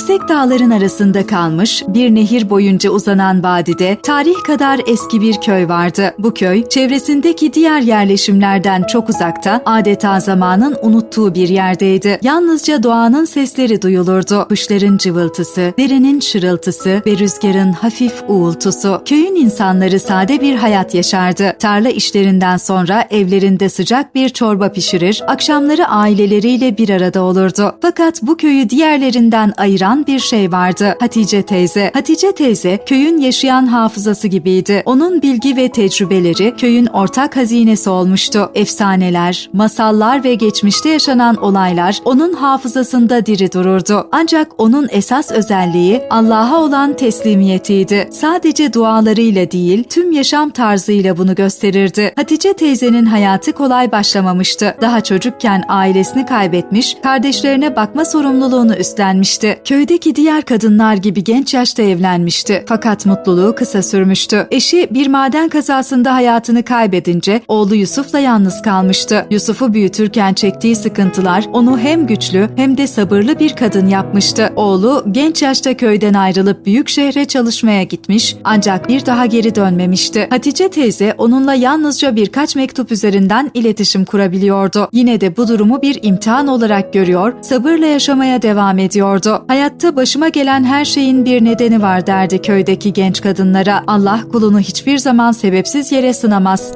Yüksek dağların arasında kalmış, bir nehir boyunca uzanan vadide tarih kadar eski bir köy vardı. Bu köy, çevresindeki diğer yerleşimlerden çok uzakta, adeta zamanın unuttuğu bir yerdeydi. Yalnızca doğanın sesleri duyulurdu. Kuşların cıvıltısı, derenin şırıltısı ve rüzgarın hafif uğultusu. Köyün insanları sade bir hayat yaşardı. Tarla işlerinden sonra evlerinde sıcak bir çorba pişirir, akşamları aileleriyle bir arada olurdu. Fakat bu köyü diğerlerinden ayıran bir şey vardı. Hatice teyze. Hatice teyze köyün yaşayan hafızası gibiydi. Onun bilgi ve tecrübeleri köyün ortak hazinesi olmuştu. Efsaneler, masallar ve geçmişte yaşanan olaylar onun hafızasında diri dururdu. Ancak onun esas özelliği Allah'a olan teslimiyetiydi. Sadece dualarıyla değil, tüm yaşam tarzıyla bunu gösterirdi. Hatice teyzenin hayatı kolay başlamamıştı. Daha çocukken ailesini kaybetmiş, kardeşlerine bakma sorumluluğunu üstlenmişti. Köydeki diğer kadınlar gibi genç yaşta evlenmişti. Fakat mutluluğu kısa sürmüştü. Eşi bir maden kazasında hayatını kaybedince oğlu Yusuf'la yalnız kalmıştı. Yusuf'u büyütürken çektiği sıkıntılar onu hem güçlü hem de sabırlı bir kadın yapmıştı. Oğlu genç yaşta köyden ayrılıp büyük şehre çalışmaya gitmiş ancak bir daha geri dönmemişti. Hatice teyze onunla yalnızca birkaç mektup üzerinden iletişim kurabiliyordu. Yine de bu durumu bir imtihan olarak görüyor, sabırla yaşamaya devam ediyordu. Hayatta başıma gelen her şeyin bir nedeni var derdi köydeki genç kadınlara. Allah kulunu hiçbir zaman sebepsiz yere sınamaz.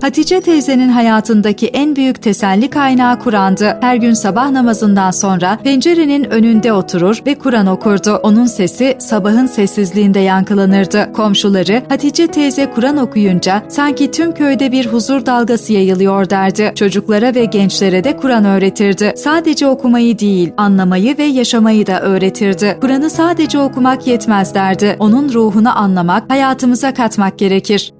Hatice teyzenin hayatındaki en büyük teselli kaynağı Kur'an'dı. Her gün sabah namazından sonra pencerenin önünde oturur ve Kur'an okurdu. Onun sesi sabahın sessizliğinde yankılanırdı. Komşuları Hatice teyze Kur'an okuyunca sanki tüm köyde bir huzur dalgası yayılıyor derdi. Çocuklara ve gençlere de Kur'an öğretirdi. Sadece okumayı değil, anlamayı ve yaşamayı da öğretirdi. Kur'an'ı sadece okumak yetmez derdi. Onun ruhunu anlamak, hayatımıza katmak gerekir.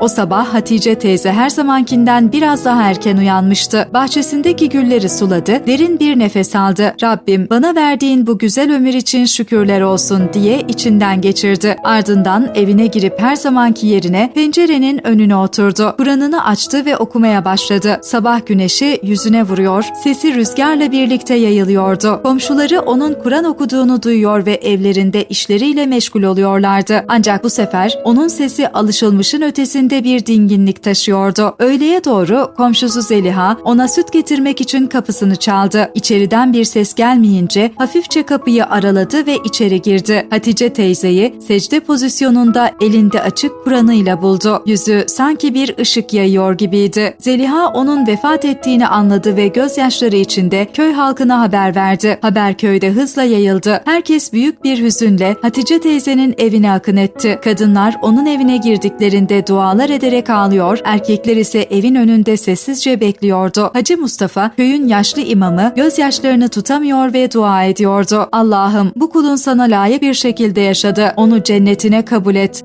O sabah Hatice teyze her zamankinden biraz daha erken uyanmıştı. Bahçesindeki gülleri suladı, derin bir nefes aldı. Rabbim bana verdiğin bu güzel ömür için şükürler olsun diye içinden geçirdi. Ardından evine girip her zamanki yerine pencerenin önüne oturdu. Kur'an'ını açtı ve okumaya başladı. Sabah güneşi yüzüne vuruyor, sesi rüzgarla birlikte yayılıyordu. Komşuları onun Kur'an okuduğunu duyuyor ve evlerinde işleriyle meşgul oluyorlardı. Ancak bu sefer onun sesi alışılmışın ötesinde bir dinginlik taşıyordu. Öğleye doğru komşusu Zeliha ona süt getirmek için kapısını çaldı. İçeriden bir ses gelmeyince hafifçe kapıyı araladı ve içeri girdi. Hatice teyzeyi secde pozisyonunda elinde açık Kur'an'ıyla buldu. Yüzü sanki bir ışık yayıyor gibiydi. Zeliha onun vefat ettiğini anladı ve gözyaşları içinde köy halkına haber verdi. Haber köyde hızla yayıldı. Herkes büyük bir hüzünle Hatice teyzenin evine akın etti. Kadınlar onun evine girdiklerinde dualar ederek ağlıyor, erkekler ise evin önünde sessizce bekliyordu. Hacı Mustafa köyün yaşlı imamı gözyaşlarını tutamıyor ve dua ediyordu. Allah'ım bu kulun sana layık bir şekilde yaşadı. Onu cennetine kabul et.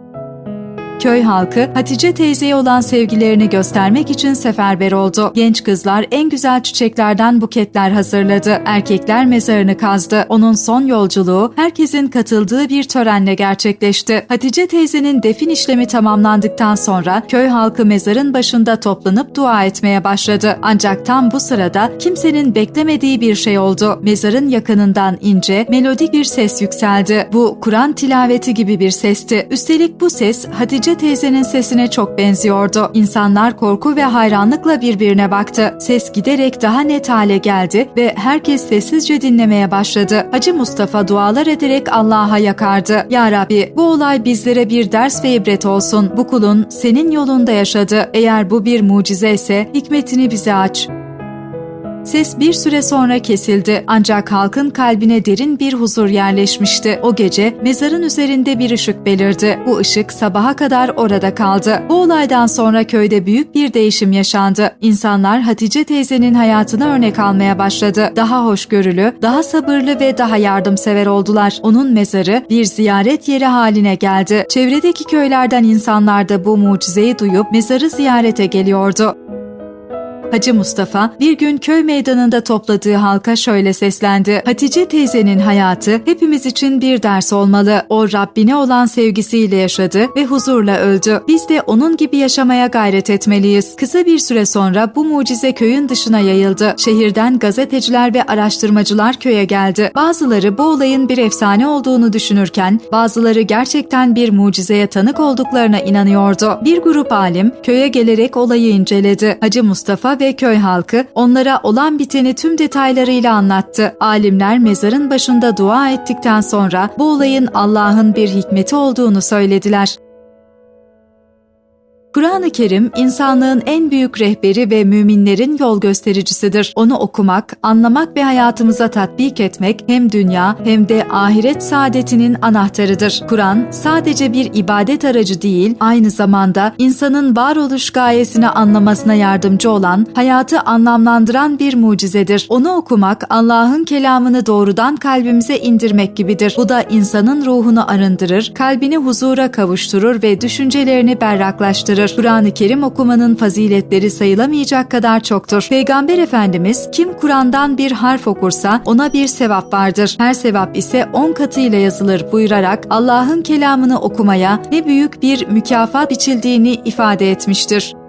Köy halkı Hatice teyzeye olan sevgilerini göstermek için seferber oldu. Genç kızlar en güzel çiçeklerden buketler hazırladı. Erkekler mezarını kazdı. Onun son yolculuğu herkesin katıldığı bir törenle gerçekleşti. Hatice teyzenin defin işlemi tamamlandıktan sonra köy halkı mezarın başında toplanıp dua etmeye başladı. Ancak tam bu sırada kimsenin beklemediği bir şey oldu. Mezarın yakınından ince, melodik bir ses yükseldi. Bu Kur'an tilaveti gibi bir sesti. Üstelik bu ses Hatice teyzenin sesine çok benziyordu. İnsanlar korku ve hayranlıkla birbirine baktı. Ses giderek daha net hale geldi ve herkes sessizce dinlemeye başladı. Hacı Mustafa dualar ederek Allah'a yakardı. Ya Rabbi bu olay bizlere bir ders ve ibret olsun. Bu kulun senin yolunda yaşadı. Eğer bu bir mucize ise hikmetini bize aç. Ses bir süre sonra kesildi ancak halkın kalbine derin bir huzur yerleşmişti. O gece mezarın üzerinde bir ışık belirdi. Bu ışık sabaha kadar orada kaldı. Bu olaydan sonra köyde büyük bir değişim yaşandı. İnsanlar Hatice teyzenin hayatına örnek almaya başladı. Daha hoşgörülü, daha sabırlı ve daha yardımsever oldular. Onun mezarı bir ziyaret yeri haline geldi. Çevredeki köylerden insanlar da bu mucizeyi duyup mezarı ziyarete geliyordu. Hacı Mustafa bir gün köy meydanında topladığı halka şöyle seslendi. Hatice teyzenin hayatı hepimiz için bir ders olmalı. O Rabbine olan sevgisiyle yaşadı ve huzurla öldü. Biz de onun gibi yaşamaya gayret etmeliyiz. Kısa bir süre sonra bu mucize köyün dışına yayıldı. Şehirden gazeteciler ve araştırmacılar köye geldi. Bazıları bu olayın bir efsane olduğunu düşünürken bazıları gerçekten bir mucizeye tanık olduklarına inanıyordu. Bir grup alim köye gelerek olayı inceledi. Hacı Mustafa ve köy halkı onlara olan biteni tüm detaylarıyla anlattı. Alimler mezarın başında dua ettikten sonra bu olayın Allah'ın bir hikmeti olduğunu söylediler. Kur'an-ı Kerim insanlığın en büyük rehberi ve müminlerin yol göstericisidir. Onu okumak, anlamak ve hayatımıza tatbik etmek hem dünya hem de ahiret saadetinin anahtarıdır. Kur'an sadece bir ibadet aracı değil, aynı zamanda insanın varoluş gayesini anlamasına yardımcı olan, hayatı anlamlandıran bir mucizedir. Onu okumak Allah'ın kelamını doğrudan kalbimize indirmek gibidir. Bu da insanın ruhunu arındırır, kalbini huzura kavuşturur ve düşüncelerini berraklaştırır. Kur'an-ı Kerim okumanın faziletleri sayılamayacak kadar çoktur. Peygamber Efendimiz kim Kur'an'dan bir harf okursa ona bir sevap vardır. Her sevap ise on katıyla yazılır buyurarak Allah'ın kelamını okumaya ne büyük bir mükafat biçildiğini ifade etmiştir.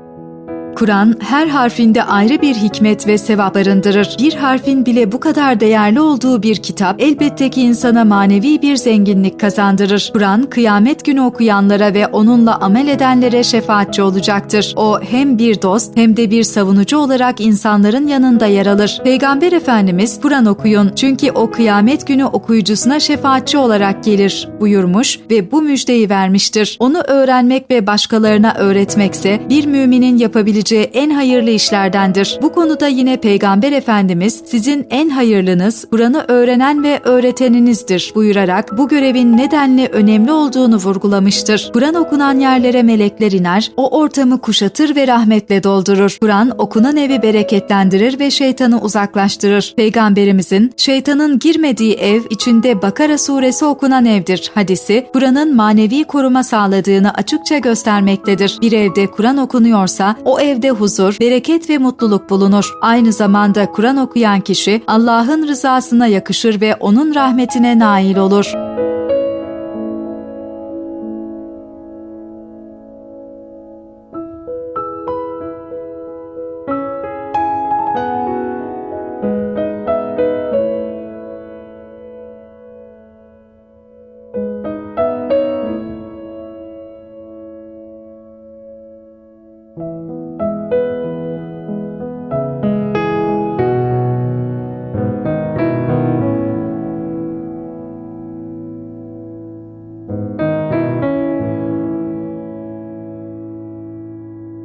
Kur'an her harfinde ayrı bir hikmet ve sevap barındırır. Bir harfin bile bu kadar değerli olduğu bir kitap elbette ki insana manevi bir zenginlik kazandırır. Kur'an kıyamet günü okuyanlara ve onunla amel edenlere şefaatçi olacaktır. O hem bir dost hem de bir savunucu olarak insanların yanında yer alır. Peygamber Efendimiz Kur'an okuyun çünkü o kıyamet günü okuyucusuna şefaatçi olarak gelir buyurmuş ve bu müjdeyi vermiştir. Onu öğrenmek ve başkalarına öğretmekse bir müminin yapabileceği yapabileceği en hayırlı işlerdendir. Bu konuda yine Peygamber Efendimiz sizin en hayırlınız Kur'an'ı öğrenen ve öğreteninizdir buyurarak bu görevin nedenle önemli olduğunu vurgulamıştır. Kur'an okunan yerlere melekler iner, o ortamı kuşatır ve rahmetle doldurur. Kur'an okunan evi bereketlendirir ve şeytanı uzaklaştırır. Peygamberimizin şeytanın girmediği ev içinde Bakara suresi okunan evdir hadisi Kur'an'ın manevi koruma sağladığını açıkça göstermektedir. Bir evde Kur'an okunuyorsa o ev evde huzur, bereket ve mutluluk bulunur. Aynı zamanda Kur'an okuyan kişi Allah'ın rızasına yakışır ve onun rahmetine nail olur.